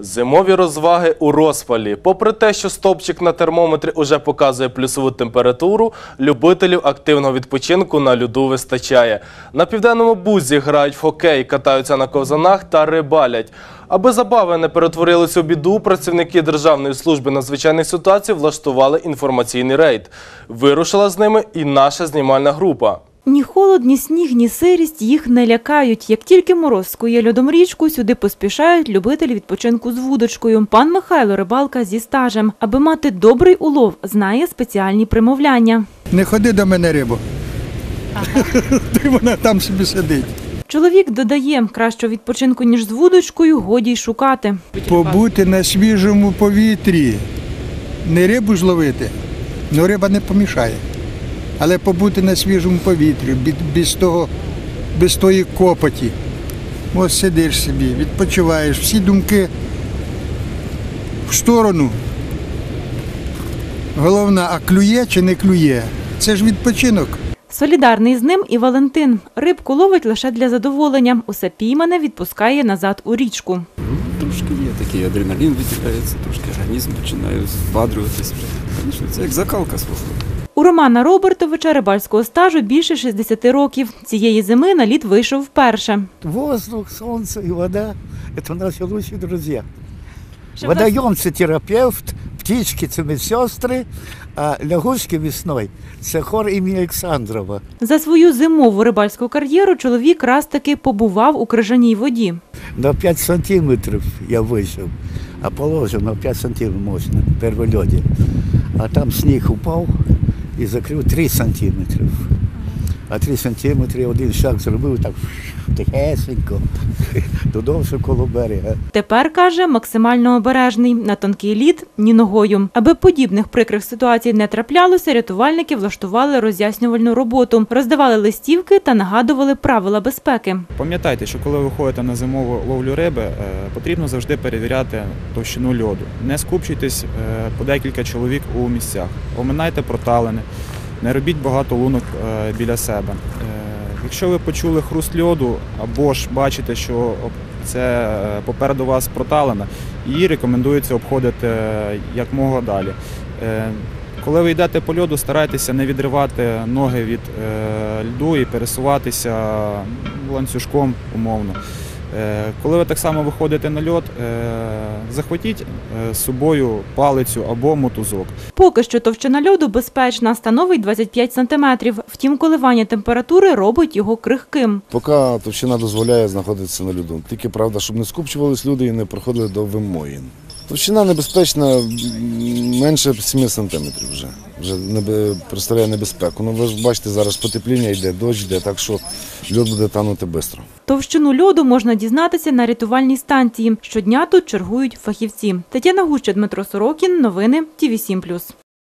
Зимові розваги у розпалі. Попри те, що стопчик на термометрі уже показує плюсову температуру, любителів активного відпочинку на льоду вистачає. На південному бузі грають в хокей, катаються на ковзанах та рибалять. Аби забави не перетворилися у біду, працівники Державної служби надзвичайних ситуацій влаштували інформаційний рейд. Вирушила з ними і наша знімальна група. Ні холод, ні сніг, ні сирість їх не лякають. Як тільки мороз скує льодом річку, сюди поспішають любителі відпочинку з вудочкою. Пан Михайло рибалка зі стажем. Аби мати добрий улов, знає спеціальні примовляння. Не ходи до мене рибу. Ти вона там собі сидить. Чоловік додає, кращого відпочинку, ніж з вудочкою, годі й шукати. Побути на свіжому повітрі. Не рибу ж ловити, ну риба не помішає. Але побути на свіжому повітрі, без того, без тої копоті. Ось сидиш собі, відпочиваєш, всі думки в сторону. Головна, а клює чи не клює? Це ж відпочинок. Солідарний з ним і Валентин. Рибку ловить лише для задоволення. Усе піймане відпускає назад у річку. Трошки є такий адреналін відділяється, трошки організм починає збадрюватися. Звісно, це як закалка свого. У Романа Робертовича рибальського стажу більше 60 років. Цієї зими на лід вийшов вперше. Воздух, солнце и вода – это наши лучшие друзья. Водоем – це терапевт, птички – це медсестри, а лягушки весною – це хор імені Олександрова. За свою зимову рибальську кар'єру чоловік раз таки побував у крижаній воді. На 5 сантиметрів я вийшов, а положено 5 сантиметрів можна, в первольоді. А там сніг упав і закрив 3 сантиметри. А 3 сантиметри один шаг зробив так тихесенько, додому коло берега. Тепер, каже, максимально обережний. На тонкий лід – ні ногою. Аби подібних прикрих ситуацій не траплялося, рятувальники влаштували роз'яснювальну роботу, роздавали листівки та нагадували правила безпеки. Пам'ятайте, що коли ви ходите на зимову ловлю риби, е, потрібно завжди перевіряти товщину льоду. Не скупчуйтесь е, по декілька чоловік у місцях. Оминайте проталини, не робіть багато лунок е, біля себе. Е, Якщо ви почули хруст льоду або ж бачите, що це е, попереду вас проталина, її рекомендується обходити е, якмога далі. Коли ви йдете по льоду, старайтеся не відривати ноги від льду і пересуватися ланцюжком умовно. Е, коли ви так само виходите на льод, е, захватіть е, з собою палицю або мотузок. Поки що товщина льоду безпечна, становить 25 сантиметрів. Втім, коливання температури робить його крихким. Поки товщина дозволяє знаходитися на льоду. Тільки правда, щоб не скупчувались люди і не проходили до вимоїн. Товщина небезпечна менше 7 сантиметрів вже. Вже небе- представляє небезпеку. Ну ви ж бачите, зараз потепління йде, дощ йде, так що льод буде танути швидко. Товщину льоду можна дізнатися на рятувальній станції. Щодня тут чергують фахівці. Тетяна Гуща, Дмитро Сорокін. Новини ТІВІ 7+.